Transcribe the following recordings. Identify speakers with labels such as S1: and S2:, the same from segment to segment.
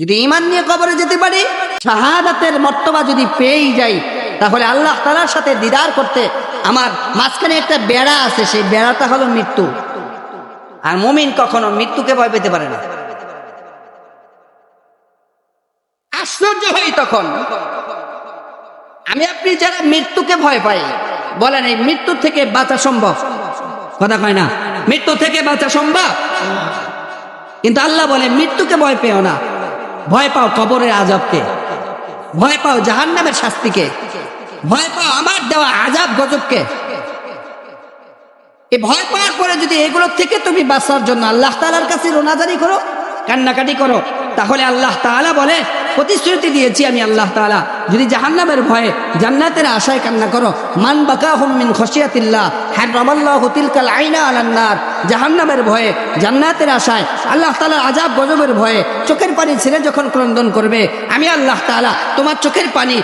S1: যদি ইমান নিয়ে কবরে যেতে পারি, শাহাদাতের মর্তবা যদি পেয়েই যাই, তাহলে আল্লাহ তালার সাথে দিদার করতে আমার মাঝখানে একটা বেড়া আছে, সেই বেড়াটা হলো মৃত্যু। আর মুমিন কখনো মৃত্যুকে ভয় পেতে পারে না। আশ্চর্য হই তখন। আমি আপনি যারা মৃত্যুকে ভয় পাই বলেন এই মৃত্যু থেকে বাঁচা সম্ভব? কথা কয় না। মৃত্যু থেকে বাঁচা সম্ভব? কিন্তু আল্লাহ বলে, মৃত্যুকে ভয় পেও না। ভয় পাও কবরের আজাবকে। ভয় পাও জাহান নামের শাস্তিকে। ভয় পাও আমার দেওয়া আজাব গজবকে। এ ভয় পাওয়ার পরে যদি এগুলো থেকে তুমি বাঁচার জন্য আল্লাহ তালার কাছে রোনাজারি করো, কান্নাকাটি করো, তাহলে আল্লাহ তালা বলে, প্রতিশ্রুতি দিয়েছি আমি আল্লাহ তাআলা। যদি জাহান্নামের ভয়ে জান্নাতের আশায় কান্না করো, মান বাকা হুম মিন খসিয়াতিল্লাহ হ্যাঁ রমাল্লাহ তিলকাল আইনা আলান্নার জাহান্নামের ভয়ে, জান্নাতের আশায়, আল্লাহ তাআলা আজাব গজবের ভয়ে, চোখের পানি ছেড়ে যখন ক্রন্দন করবে, আমি আল্লাহ তালা তোমার চোখের পানি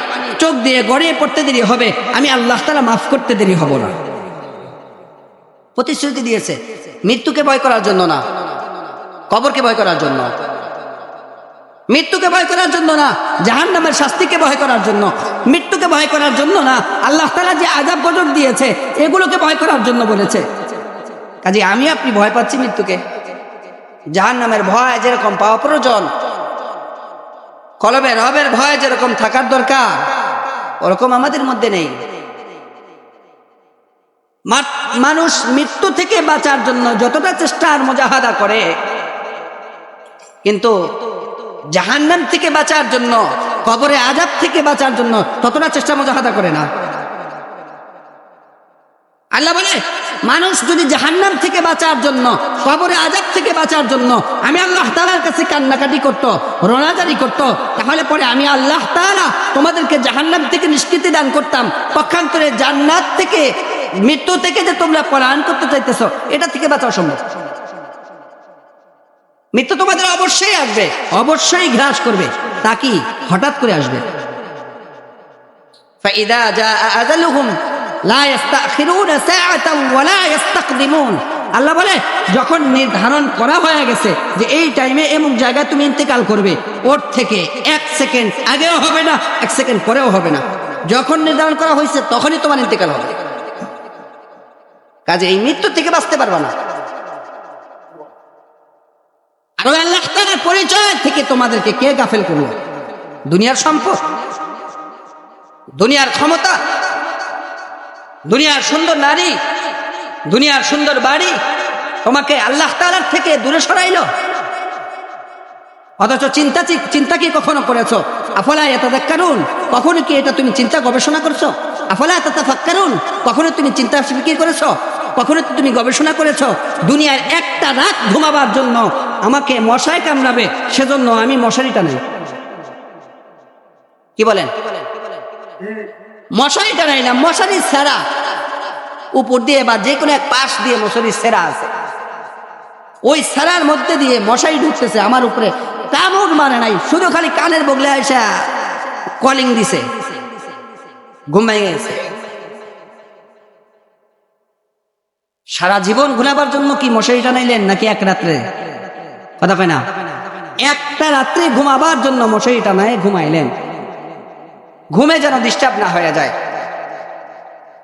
S1: চোখ দিয়ে গড়িয়ে পড়তে দেরি হবে, আমি আল্লাহ তালা মাফ করতে দেরি হব না। প্রতিশ্রুতি দিয়েছে, মৃত্যুকে ভয় করার জন্য না, কবরকে ভয় করার জন্য। মৃত্যুকে ভয় করার জন্য না জাহান নামের শাস্তিকে ভয় করার জন্য। মৃত্যুকে ভয় করার জন্য না, আল্লাহ তালা যে আজাব গজব দিয়েছে, এগুলোকে ভয় করার জন্য বলেছে। কাজে আমি আপনি ভয় পাচ্ছি মৃত্যুকে। জাহান নামের ভয় যেরকম পাওয়া প্রয়োজন কলবে রবের ভয় যেরকম থাকার দরকার, ওরকম আমাদের মধ্যে নেই। মানুষ মৃত্যু থেকে বাঁচার জন্য যতটা চেষ্টা আর মোজাহাদা করে, কিন্তু জাহান্নাম থেকে বাঁচার জন্য, কবরে আজাব থেকে বাঁচার জন্য ততটা চেষ্টা মোজাহাদা করে না। আল্লাহ বলে, মানুষ যদি জাহান্নাম থেকে বাঁচার জন্য, কবরে আজাব থেকে বাঁচার জন্য আমি আল্লাহ তালার কাছে কান্নাকাটি করত রোনাজারি করত, তাহলে পরে আমি আল্লাহ তালা তোমাদেরকে জাহান্নাম থেকে নিষ্কৃতি দান করতাম। পক্ষান্তরে জান্নাত থেকে, মৃত্যু থেকে যে তোমরা পলায়ন করতে চাইতেছ, এটা থেকে বাঁচাও সম্ভব। মৃত্যু তোমাদের অবশ্যই আসবে, অবশ্যই গ্রাস করবে, তা কি হঠাৎ করে আসবে? আল্লাহ বলে, যখন নির্ধারণ করা হয়ে গেছে যে এই টাইমে এমন জায়গায় তুমি ইন্তেকাল করবে, ওর থেকে এক সেকেন্ড আগেও হবে না, এক সেকেন্ড পরেও হবে না। যখন নির্ধারণ করা হয়েছে, তখনই তোমার ইন্তেকাল হবে। কাজে এই মৃত্যু থেকে বাঁচতে পারবা না। আর আল্লাহ তাআলার পরিচয় থেকে তোমাদেরকে কে গাফেল করল? দুনিয়ার সম্পদ, দুনিয়ার ক্ষমতা, দুনিয়ার সুন্দর নারী, দুনিয়ার সুন্দর বাড়ি তোমাকে আল্লাহ তালার থেকে দূরে সরাইলো। অথচ চিন্তা চিন্তা কি কখনো করেছ? আফলা এত কারণ কখনো কি এটা তুমি চিন্তা গবেষণা করছ? আফলা কারণ কখনো তুমি চিন্তা ফিকির করেছ? কখনো কি তুমি গবেষণা করেছ? দুনিয়ার একটা রাত ঘুমাবার জন্য আমাকে মশায় কামড়াবে, সেজন্য আমি মশারিটা নেই। কি বলেন? মশারিটা নাই না, মশারি সেরা। উপর দিয়ে বা যে কোনো এক পাশ দিয়ে মশারি সেরা আছে। ওই সেরার মধ্যে দিয়ে মশারি ঢুকতেছে, আমার উপরে তেমন মানে নাই, শুধু খালি কানের বগলে আসা কলিং দিছে। ঘুম ঘুমাই গেছে। সারা জীবন ঘুরাবার জন্য কি মশারি টানাইলেন নাকি এক রাত্রে? কথা কয় না? একটা রাত্রে ঘুমাবার জন্য মশারিটা নাই ঘুমাইলেন। ঘুমে যেন ডিস্টার্ব না হয়ে যায়।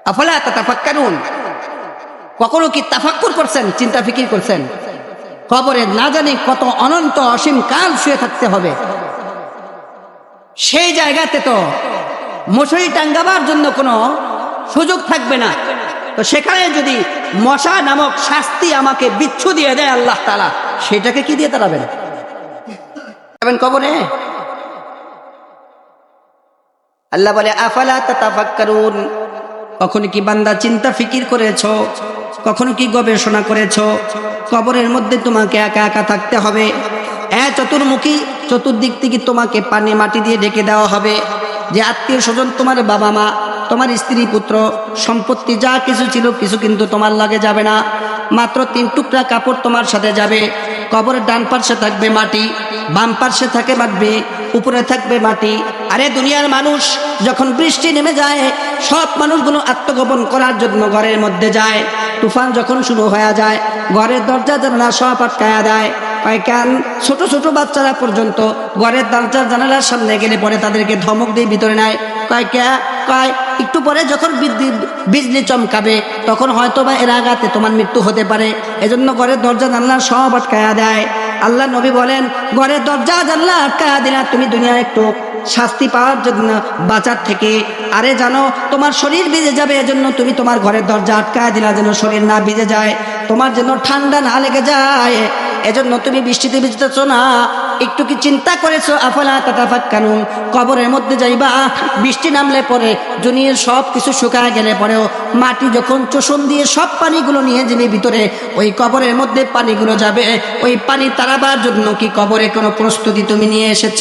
S1: আফলা কখনো কি তাফাক্কুর করছেন, চিন্তা ফিকির করছেন? কবরে না জানি কত অনন্ত অসীম কাল শুয়ে থাকতে হবে। সেই জায়গাতে তো মশারি টাঙ্গাবার জন্য কোনো সুযোগ থাকবে না। তো সেখানে যদি মশা নামক শাস্তি আমাকে বিচ্ছু দিয়ে দেয় আল্লাহ তালা সেটাকে কি দিয়ে তাড়াবেন? কবরে? আল্লাহ বলে, আফালা কখনো কি বান্দা চিন্তা ফিকির করেছ? কখনো কি গবেষণা করেছ? কবরের মধ্যে তোমাকে একা একা থাকতে হবে। এ চতুর্মুখী, চতুর্দিক থেকে তোমাকে পানি মাটি দিয়ে ঢেকে দেওয়া হবে। যে আত্মীয় স্বজন তোমার বাবা মা, তোমার স্ত্রী পুত্র, সম্পত্তি যা কিছু ছিল কিছু কিন্তু তোমার লাগে যাবে না। মাত্র তিন টুকরা কাপড় তোমার সাথে যাবে। কবরের ডান পার্শ্বে থাকবে মাটি, বাম পার্শ্বে থাকে মাটবে উপরে থাকবে মাটি। আরে দুনিয়ার মানুষ যখন বৃষ্টি নেমে যায় সব মানুষগুলো আত্মগোপন করার জন্য ঘরের মধ্যে যায়। তুফান যখন শুরু হয়ে যায়, ঘরের দরজা জানলা সব আটকায়া দেয়। কেন ছোট ছোট বাচ্চারা পর্যন্ত ঘরের দরজার জানালার সামনে গেলে পরে তাদেরকে ধমক দিয়ে ভিতরে নেয়। কয়, কে? কয়, একটু পরে যখন বিজলি চমকাবে, তখন হয়তো বা এর আঘাতে তোমার মৃত্যু হতে পারে। এজন্য ঘরের দরজা জানলা সব আটকায়া দেয়। আল্লাহ নবী বলেন, ঘরের দরজা জানলা আটকায়া দিলা তুমি দুনিয়া একটু শাস্তি পাওয়ার জন্য বাঁচার থেকে। আরে জানো, তোমার শরীর ভিজে যাবে, এজন্য তুমি তোমার ঘরের দরজা আটকায় দিলা যেন শরীর না ভিজে যায়। তোমার যেন ঠান্ডা না লেগে যায়। এজন্য তুমি বৃষ্টিতে ভিজতেছ না। একটু কি চিন্তা করেছ? আফালা তাতাফাক কানুন কবরের মধ্যে যাইবা, বৃষ্টি নামলে পরে জুনিয়ের সব কিছু শুকায় গেলে পরেও মাটি যখন চোষণ দিয়ে সব পানিগুলো নিয়ে যাবে ভিতরে, ওই কবরের মধ্যে পানিগুলো যাবে। ওই পানি তারাবার জন্য কি কবরে কোনো প্রস্তুতি তুমি নিয়ে এসেছ?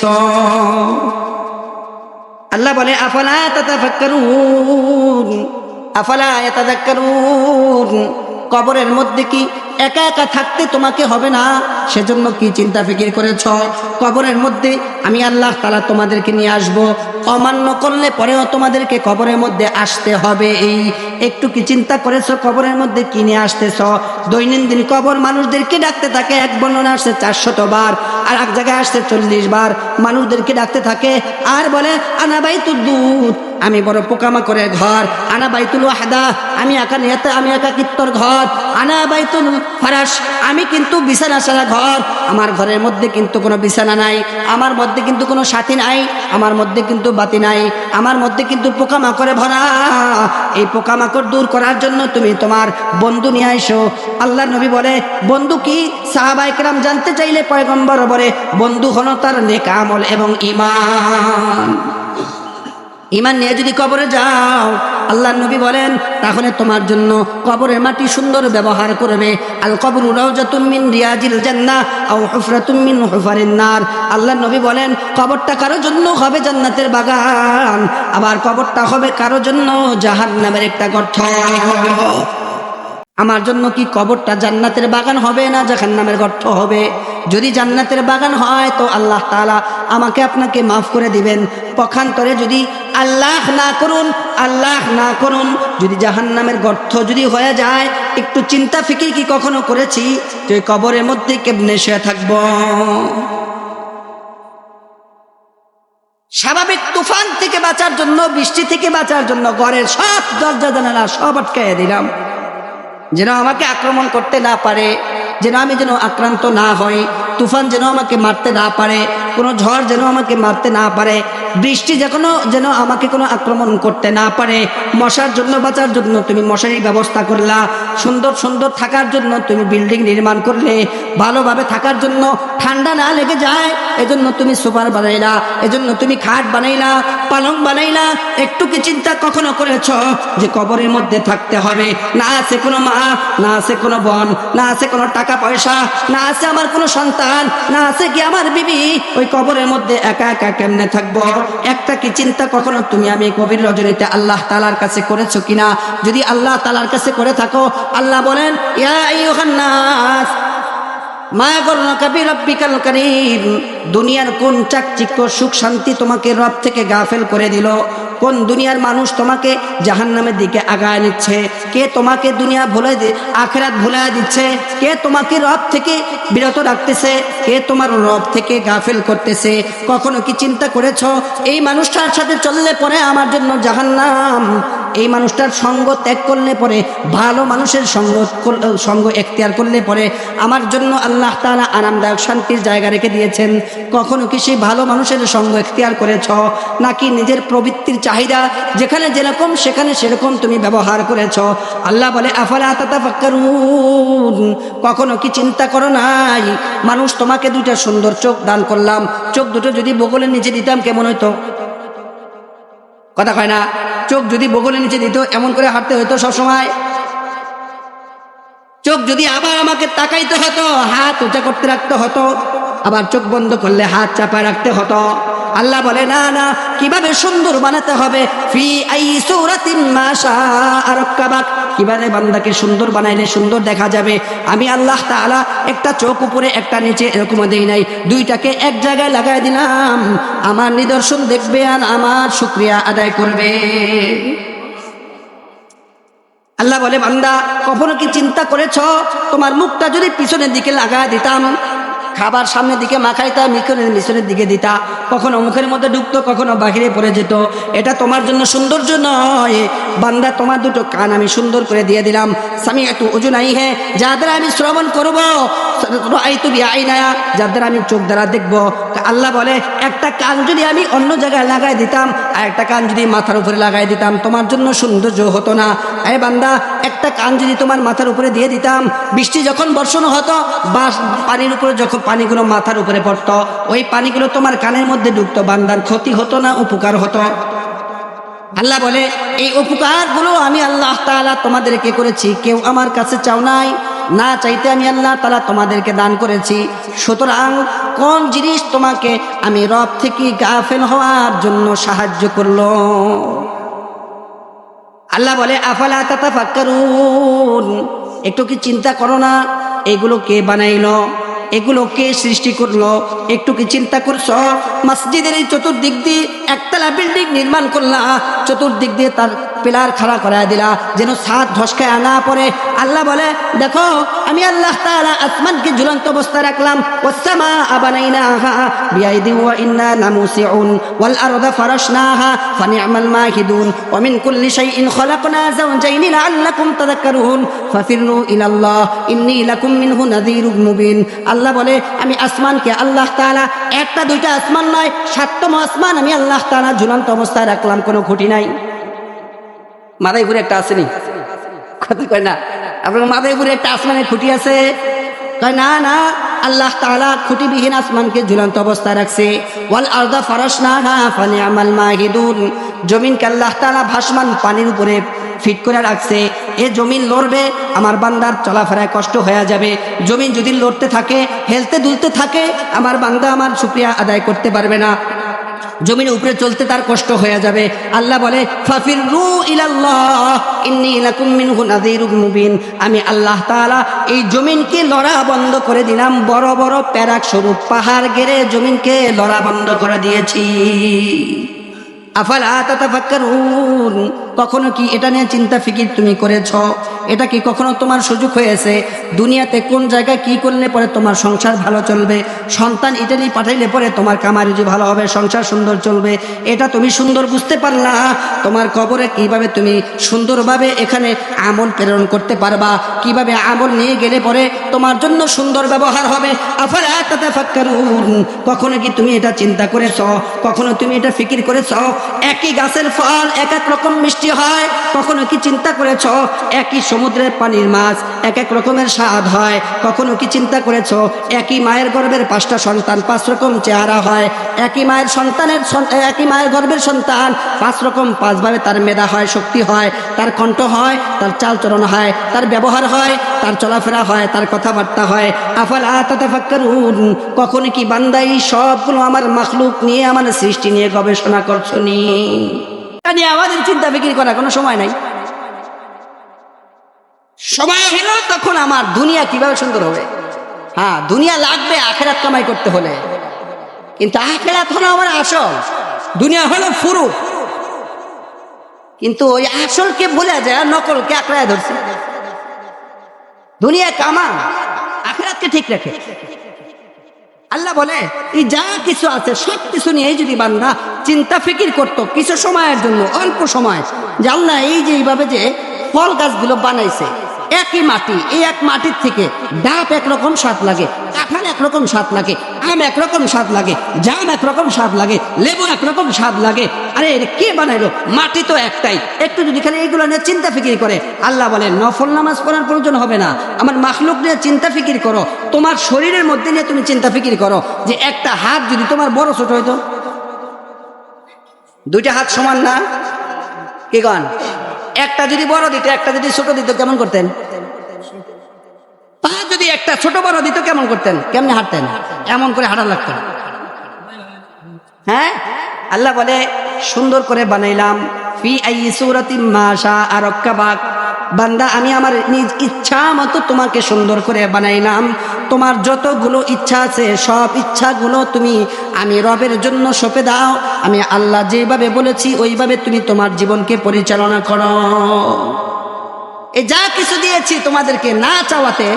S1: আল্লাহ বলে, আফালা তাতাফাক্কারুন। আফালা ইয়াতাযাক্কারুন কবরের মধ্যে কি একা একা থাকতে তোমাকে হবে না। সেজন্য কি চিন্তা ফিকির করেছ? কবরের মধ্যে আমি আল্লাহ তালা তোমাদেরকে নিয়ে আসব। অমান্য করলে পরেও তোমাদেরকে কবরের মধ্যে আসতে হবে। এই একটু কি চিন্তা করেছ? কবরের মধ্যে কি নিয়ে আসতেছ? দৈনন্দিন কবর মানুষদেরকে ডাকতে থাকে, এক বর্ণনা আসছে চারশত বার, আর এক জায়গায় আসছে চল্লিশ বার। মানুষদেরকে ডাকতে থাকে, আর বলে আনাবাই তো দুধ। আমি বড় পোকামাকড়ের ঘর। আনা বাইতুল ওয়াহাদা। আমি একা নিয়তে আমি একা কিত্তর ঘর। আনা বাইতুল ফারাস, আমি কিন্তু বিছানা সারা ঘর। আমার ঘরের মধ্যে কিন্তু কোনো বিছানা নাই, আমার মধ্যে কিন্তু কোনো সাথী নাই, আমার মধ্যে কিন্তু বাতি নাই, আমার মধ্যে কিন্তু পোকামাকড়ে ভরা। এই পোকামাকড় দূর করার জন্য তুমি তোমার বন্ধু নিয়ে আইসো। আল্লাহ নবী বলে, বন্ধু কি? সাহাবাইকরাম জানতে চাইলে পয়গম্বর বলে, বন্ধু হলো তার নেক আমল এবং ইমান ইমান নিয়ে যদি কবরে যাও, আল্লাহ নবী বলেন, তাহলে তোমার জন্য কবরের মাটি সুন্দর ব্যবহার করবে। আল কবর মিন রিয়াজিল জান্নাহ আও হুফরাতুম মিন নার। আল্লাহ নবী বলেন, কবরটা কারোর জন্য হবে জান্নাতের বাগান, আবার কবরটা হবে কারোর জন্য জাহান্নামের একটা গর্ত। আমার জন্য কি কবরটা জান্নাতের বাগান হবে না জাহান্নামের গর্ত হবে? যদি জান্নাতের বাগান হয়, তো আল্লাহ তাআলা আমাকে আপনাকে মাফ করে দিবেন। পক্ষান্তরে যদি আল্লাহ না করুন, আল্লাহ না করুন। যদি জাহান্নামের গর্থ যদি হয়ে যায়, একটু চিন্তা ফিকির কি কখনো করেছি? যে কবরের মধ্যে কেমনে শুয়ে থাকব? স্বাভাবিক তুফান থেকে বাঁচার জন্য, বৃষ্টি থেকে বাঁচার জন্য ঘরের সব দরজা জানালা সব আটকাইয়া দিলাম। যেন আমাকে আক্রমণ করতে না পারে, যেন আমি যেন আক্রান্ত না হই। তুফান যেন আমাকে মারতে না পারে, কোনো ঝড় যেন আমাকে মারতে না পারে, বৃষ্টি যে কোনো যেন আমাকে কোনো আক্রমণ করতে না পারে, মশার জন্য বাঁচার জন্য তুমি মশারির ব্যবস্থা করলা, সুন্দর সুন্দর থাকার জন্য তুমি বিল্ডিং নির্মাণ করলে, ভালোভাবে থাকার জন্য ঠান্ডা না লেগে যায়, এজন্য তুমি সুপার বানাইলা, এজন্য তুমি খাট বানাইলা, পালং বানাইলা, একটু কি চিন্তা কখনো করেছ যে কবরের মধ্যে থাকতে হবে? না আছে কোনো মা, না আছে কোনো বোন, না আছে কোনো টাকা পয়সা, না আছে আমার কোনো সন্তান। না আছে কি আমার বিবি? ওই কবরের মধ্যে একা একা কেমনে থাকব? একটা কি চিন্তা কখনো তুমি আমি কবির রজনীতে আল্লাহ তালার কাছে করেছ কিনা? যদি আল্লাহ তালার কাছে করে থাকো, আল্লাহ বলেন, ইয়া দুনিয়ার কোন চাকচিক্য, সুখ, শান্তি তোমাকে রব থেকে গাফেল করে দিল। কোন দুনিয়ার মানুষ তোমাকে জাহান্নামের দিকে আগায় নিচ্ছে? কে তোমাকে দুনিয়া ভুলে আখেরাত ভুলাই দিচ্ছে? কে তোমাকে রব থেকে বিরত রাখতেছে? কে তোমার রব থেকে গাফেল করতেছে? কখনো কি চিন্তা করেছ, এই মানুষটার সাথে চললে পরে আমার জন্য জাহান্নাম? এই মানুষটার সঙ্গ ত্যাগ করলে পরে, ভালো মানুষের সঙ্গ সঙ্গ এখতিয়ার করলে পরে, আমার জন্য আল্লাহ তাআলা আরামদায়ক শান্তির জায়গা রেখে দিয়েছেন। কখনো কি সেই ভালো মানুষের সঙ্গ এখতিয়ার করেছ? নাকি নিজের প্রবৃত্তির চাহিদা যেখানে যেরকম, সেখানে সেরকম তুমি ব্যবহার করেছ? আল্লাহ বলে, আফালা কখনো কি চিন্তা করো নাই? মানুষ, তোমাকে দুইটা সুন্দর চোখ দান করলাম। চোখ দুটো যদি বগলের নিচে দিতাম, কেমন হইতো? কথা কয় না? চোখ যদি বগলের নিচে দিত, এমন করে হাঁটতে হতো সবসময়? চোখ যদি আবার আমাকে তাকাইতে হতো, হাত উঁচা করতে রাখতে হতো, আবার চোখ বন্ধ করলে হাত চাপায় রাখতে হতো। আল্লাহ বলে, না না, কীভাবে সুন্দর বানাতে হবে? ফি আই সৌরাতিন মাশা আর কীভাবে বান্দাকে সুন্দর বানাইলে সুন্দর দেখা যাবে? আমি আল্লাহ তাআলা একটা চোখ উপরে, একটা নিচে এরকম দেই নাই। দুইটাকে এক জায়গায় লাগাই দিলাম। আমার নিদর্শন দেখবে আর আমার শুক্রিয়া আদায় করবে। আল্লাহ বলে, বান্দা, কখনো কি চিন্তা করেছ? তোমার মুখটা যদি পিছনের দিকে লাগা দিতাম, খাবার সামনের দিকে মাখাইতাম মিশনের দিকে দিতা। কখনো মুখের মধ্যে ঢুকতো কখনো বাহিরে পড়ে যেত। এটা তোমার জন্য সৌন্দর্য নয়। বান্দা, তোমার দুটো কান আমি সুন্দর করে দিয়ে দিলাম। স্বামী একটু উজু নাই হে, যাদের আমি শ্রবণ করব না যাদের আমি চোখ দ্বারা দেখব। আল্লাহ বলে, একটা কান যদি আমি অন্য জায়গায় লাগাই দিতাম, আর একটা কান যদি মাথার উপরে লাগাই দিতাম, তোমার জন্য সৌন্দর্য হতো না। এ বান্দা, একটা কান যদি তোমার মাথার উপরে দিয়ে দিতাম, বৃষ্টি যখন বর্ষণ হতো বা পানির উপরে যখন পানিগুলো মাথার উপরে পড়তো, ওই পানিগুলো তোমার কানের মধ্যে ঢুকতো বান্দার ক্ষতি হতো না, উপকার হতো। আল্লাহ বলে, এই উপকারগুলো আমি আল্লাহ তাআলা তোমাদেরকে করেছি। কেউ আমার কাছে চাও নাই, না চাইতে আমি আল্লাহ তাআলা তোমাদেরকে দান করেছি। সুতরাং কোন জিনিস তোমাকে আমি রব থেকে গাফেল হওয়ার জন্য সাহায্য করল? আল্লাহ বলে, আফালা তাতাফাক্কারুন? একটু কি চিন্তা করো না, এগুলো কে বানাইলো? এগুলো কে সৃষ্টি করল? একটু কি চিন্তা করছ? মসজিদের এই চতুর্দিক দিয়ে একতলা বিল্ডিং নির্মাণ করলা। চতুর্দিক দিয়ে তার পিলার খাড়া করা দিলা, যেন সাত ধসকায় আনা পড়ে। আল্লাহ বলে, দেখো, আমি আল্লাহ তাআলা আসমানকে ঝুলন্ত অবস্থায় রাখলাম। ওয়াসসামা আবানাইনাহা বিআইদি ওয়া ইন্না লামুসিউন। ওয়াল আরদা ফারাশনাহা ফানি'মাল মাহিদুন। ওয়া মিন কুল্লি শাইইন খালাকনা যাওজাইন লাআল্লাকুম তাযাক্কারুন। ফাফিরু ইলাল্লাহ, ইন্নী লাকুম মিনহু নাযীরুম মুবিন। আল্লাহ বলে, আমি আসমানকে আল্লাহ তাআলা, একটা দুইটা আসমান নয়, সাততম আসমান আমি আল্লাহ তাআলা ঝুলন্ত অবস্থায় রাখলাম, কোনো খুঁটি নাই। ঘুরে একটা আসেনি কথা কয় না। আপনার মাদাইপুরে একটা আসমানের খুঁটি আছে। কয় না না, আল্লাহ তাআলা খুঁটিবিহীন আসমানকে ঝুলন্ত অবস্থায় রাখছে। ওয়াল আরদা ফারাশনাহা ফানি'মাল মাহিদুন। জমিনকে আল্লাহ তাআলা ভাসমান পানির উপরে ফিট করে রাখছে। এ জমিন লড়বে, আমার বান্দার চলাফেরায় কষ্ট হয়ে যাবে। জমিন যদি লড়তে থাকে, হেলতে দুলতে থাকে, আমার বান্দা আমার শুক্রিয়া আদায় করতে পারবে না। জমির উপরে চলতে তার কষ্ট হয়ে যাবে। আল্লাহ বলে আমি আল্লাহ এই জমিনকে লড়া বন্ধ করে দিলাম। বড় বড় প্যারাক স্বরূপ পাহাড় গেড়ে জমিনকে লড়া বন্ধ করে দিয়েছি। আফালা কখনো কি এটা নিয়ে চিন্তা ফিকির তুমি করেছ? এটা কি কখনো তোমার সুযোগ হয়েছে? দুনিয়াতে কোন জায়গায় কি করলে পরে তোমার সংসার ভালো চলবে? সন্তান ইটালি পাঠাইলে পরে তোমার কামারুজি ভালো হবে, সংসার সুন্দর চলবে। এটা তুমি সুন্দর বুঝতে পারলা? তোমার কবরে কীভাবে তুমি সুন্দরভাবে এখানে আমল প্রেরণ করতে পারবা? কীভাবে আমল নিয়ে গেলে পরে তোমার জন্য সুন্দর ব্যবহার হবে? কখনো কি তুমি এটা চিন্তা করেছ? কখনো তুমি এটা ফিকির করেছ? একই গাছের ফল এক এক রকম মিষ্টি হয়, কখনো কি চিন্তা করেছ? একই সমুদ্রের পানির মাছ এক এক রকমের স্বাদ হয়। কখনো কি চিন্তা করেছ? একই মায়ের গর্ভের পাঁচটা সন্তান, পাঁচ রকম চেহারা হয়। একই মায়ের সন্তানের একই মায়ের গর্ভের সন্তান, পাঁচ রকম পাঁচভাবে তার মেধা হয়, শক্তি হয়। তার কণ্ঠ হয়, তার চালচলন হয়, তার ব্যবহার হয়, তার চলাফেরা হয়, তার কথাবার্তা হয়। আফাল তাতাফাক্কারুন? কখনো কি বান্দাই সবগুলো আমার মাখলুক নিয়ে আমার সৃষ্টি নিয়ে গবেষণা করছ নি? তা আমাদের চিন্তা বিক্রি করার কোনো সময় নাই। সময় হলো তখন আমার দুনিয়া কীভাবে সুন্দর হবে। হ্যাঁ দুনিয়া লাগবে আখেরাত কামাই করতে হলে। কিন্তু আখেরাত হলো আমার আসল। দুনিয়া হলো ফুরু কিন্তু ওই আসলকে ভুলে যায় নকলকে আঁকড়ায় ধরছে। দুনিয়া কামান আখেরাতকে ঠিক রাখে। আল্লাহ বলে, এই যা কিছু আছে, সব কিছু নিয়ে যদি বান্দা চিন্তা, ফিকির করতো, কিছু সময়ের জন্য, অল্প সময়, যে আল্লাহ এই যে এইভাবে যে ফল গাছগুলো বানাইছে একই মাটি, এই এক মাটির থেকে ডাব একরকম স্বাদ লাগে, কাঁঠাল একরকম স্বাদ লাগে, আম একরকম স্বাদ লাগে, জাম একরকম স্বাদ লাগে, লেবু একরকম স্বাদ লাগে। আরে কে বানাইলো? মাটি তো একটাই। একটু যদি খালি এগুলো নিয়ে চিন্তা ফিকির করে, আল্লাহ বলে নফল নামাজ পড়ার প্রয়োজন হবে না। আমার মাখলুক নিয়ে চিন্তা ফিকির করো। তোমার শরীরের মধ্যে নিয়ে তুমি চিন্তা ফিকির করো যে একটা হাত যদি তোমার বড় ছোট হইতো। দুইটা হাত সমান না? কি কন? একটা যদি বড় দিত, একটা যদি ছোট দিত, কেমন করতেন? পা যদি একটা ছোট বড় দিত, কেমন করতেন? কেমনে হাঁটতেন? এমন করে হাঁটা লাগতো। হ্যাঁ? আল্লাহ বলে, সুন্দর করে বানাইলাম। ফি আই সুরতি মাশা আর বান্দা, আমি আমার নিজ ইচ্ছা মতো তোমাকে সুন্দর করে বানাইলাম। তোমার যতগুলো ইচ্ছা আছে, সব ইচ্ছাগুলো তুমি আমি রবের জন্য সঁপে দাও। আমি আল্লাহ যেভাবে বলেছি, ওইভাবে তুমি তোমার জীবনকে পরিচালনা করো। এ যা কিছু দিয়েছি তোমাদেরকে না চাওয়াতে,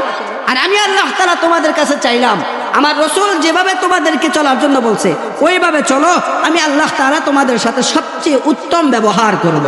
S1: আর আমি আল্লাহ তালা তোমাদের কাছে চাইলাম। আমার রসুল যেভাবে তোমাদেরকে চলার জন্য বলছে, ওইভাবে চলো, আমি আল্লাহ তারা তোমাদের সাথে সবচেয়ে উত্তম ব্যবহার করব।